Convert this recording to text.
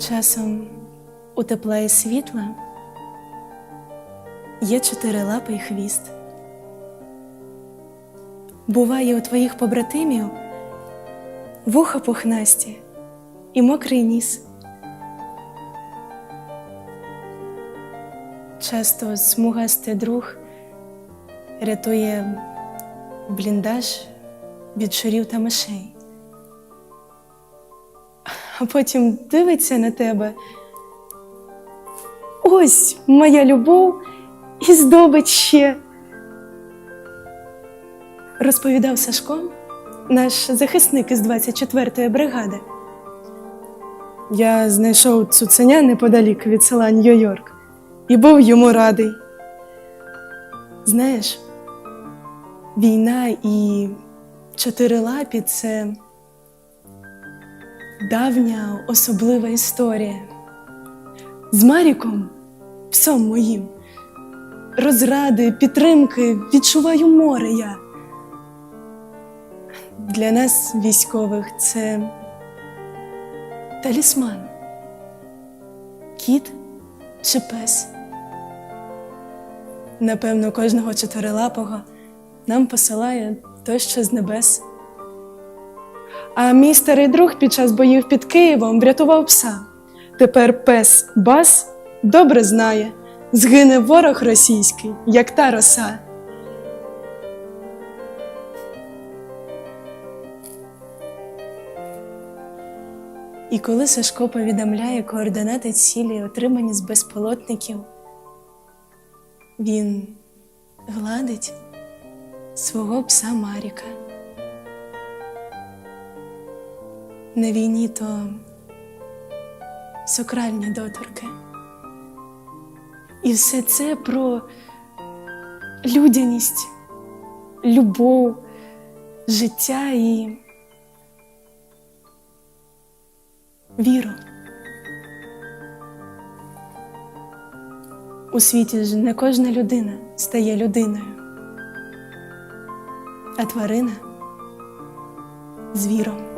Часом у тепла і світла є чотирилапий хвіст. Буває у твоїх побратимів вуха пухнасті і мокрий ніс. Часто смугастий друг рятує бліндаж від щурів та мишей. А потім дивиться на тебе. Ось моя любов і здобич ще. Розповідав Сашко, наш захисник із 24-ї бригади. Я знайшов цуценя неподалік від села Нью-Йорк і був йому радий. Знаєш, війна і чотирилапі це давня особлива історія. З Маріком, псом моїм, розради, підтримки відчуваю море я. Для нас, військових, це талісман. Кіт чи пес. Напевно, кожного чотирилапого нам посилає той, що з небес. А мій старий друг під час боїв під Києвом врятував пса. Тепер пес Бас добре знає, згине ворог російський, як та роса. І коли Сашко повідомляє координати цілі, отримані з безполотників, він гладить свого пса Маріка. На війні то сакральні доторки. І все це про людяність, любов, життя і віру. У світі ж не кожна людина стає людиною, а тварина звіром.